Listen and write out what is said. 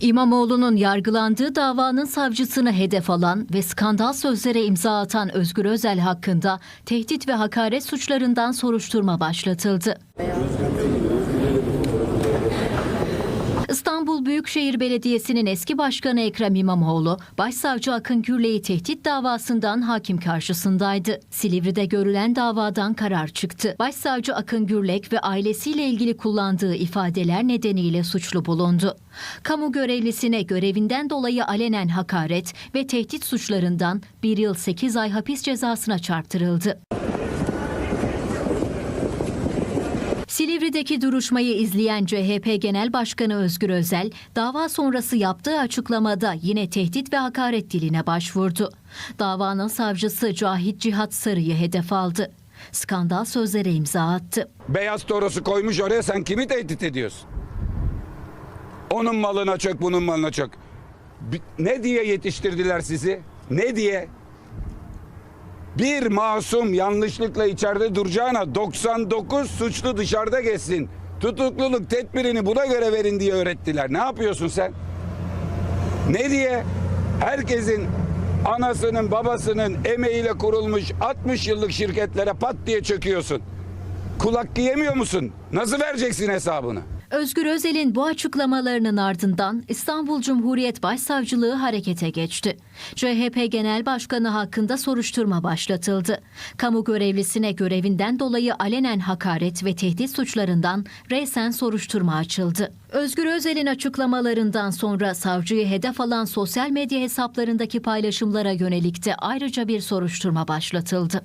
İmamoğlu'nun yargılandığı davanın savcısını hedef alan ve skandal sözlere imza atan Özgür Özel hakkında tehdit ve hakaret suçlarından soruşturma başlatıldı. İstanbul Büyükşehir Belediyesi'nin eski başkanı Ekrem İmamoğlu, Başsavcı Akın Gürley'i tehdit davasından hakim karşısındaydı. Silivri'de görülen davadan karar çıktı. Başsavcı Akın Gürlek ve ailesiyle ilgili kullandığı ifadeler nedeniyle suçlu bulundu. Kamu görevlisine görevinden dolayı alenen hakaret ve tehdit suçlarından 1 yıl 8 ay hapis cezasına çarptırıldı. Silivri'deki duruşmayı izleyen CHP Genel Başkanı Özgür Özel, dava sonrası yaptığı açıklamada yine tehdit ve hakaret diline başvurdu. Davanın savcısı Cahit Cihat Sarı'yı hedef aldı. Skandal sözlere imza attı. Beyaz Toros'u koymuş oraya sen kimi tehdit ediyorsun? Onun malına çök bunun malına çök. Ne diye yetiştirdiler sizi? Ne diye? Bir masum yanlışlıkla içeride duracağına 99 suçlu dışarıda geçsin. Tutukluluk tedbirini buna göre verin diye öğrettiler. Ne yapıyorsun sen? Ne diye? Herkesin anasının babasının emeğiyle kurulmuş 60 yıllık şirketlere pat diye çöküyorsun. Kulak yemiyor musun? Nasıl vereceksin hesabını? Özgür Özel'in bu açıklamalarının ardından İstanbul Cumhuriyet Başsavcılığı harekete geçti. CHP Genel Başkanı hakkında soruşturma başlatıldı. Kamu görevlisine görevinden dolayı alenen hakaret ve tehdit suçlarından resen soruşturma açıldı. Özgür Özel'in açıklamalarından sonra savcıyı hedef alan sosyal medya hesaplarındaki paylaşımlara yönelik de ayrıca bir soruşturma başlatıldı.